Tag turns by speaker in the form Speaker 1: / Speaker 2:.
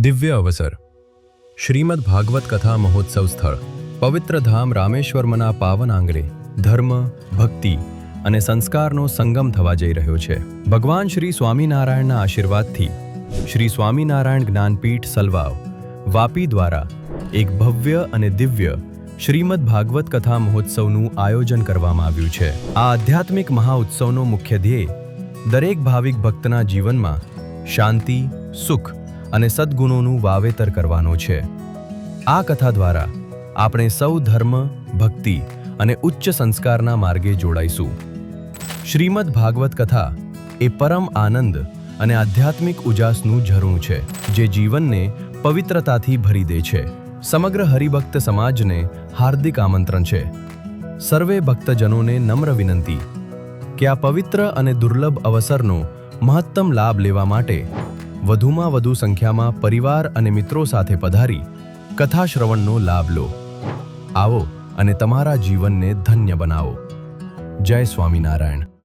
Speaker 1: દિવ્ય અવસર. શ્રીમદ ભાગવત કથા મહોત્સવ સ્થળ. પવિત્ર ધામ રામેશ્વરમના પાવન આંગણે ધર્મ, ભક્તિ અને સંસ્કારનો સંગમ થવા જઈ રહ્યો છે. ભગવાન શ્રી સ્વામિનારાયણના આશીર્વાદથી શ્રી સ્વામિનારાયણ જ્ઞાનપીઠ સલવાવ વાપી દ્વારા એક ભવ્ય અને દિવ્ય શ્રીમદ ભાગવત કથા મહોત્સવનું આયોજન કરવામાં આવ્યું છે. આ આધ્યાત્મિક મહાઉત્સવનો મુખ્ય ધ્યેય દરેક ભાવિક ભક્તના જીવનમાં શાંતિ, સુખ અને સદ્ગુણોનું વાવેતર કરવાનો છે. આ કથા દ્વારા આપણે સૌ ધર્મ, ભક્તિ અને ઉચ્ચ સંસ્કારના માર્ગે જોડાઈશું. શ્રીમદ ભાગવત કથા એ પરમ આનંદ અને આધ્યાત્મિક ઉજાસનું ઝરણું છે, જે જીવનને પવિત્રતાથી ભરી દે છે. સમગ્ર હરિભક્ત સમાજને હાર્દિક આમંત્રણ છે. સર્વે ભક્તજનોને નમ્ર વિનંતી કે આ પવિત્ર અને દુર્લભ અવસરનો મહત્તમ લાભ લેવા માટે વધુમાં વધુ સંખ્યામાં પરિવાર અને મિત્રો સાથે પધારી કથા શ્રવણનો લાભ લો. આવો અને તમારા જીવનને ધન્ય બનાવો. જય સ્વામિનારાયણ.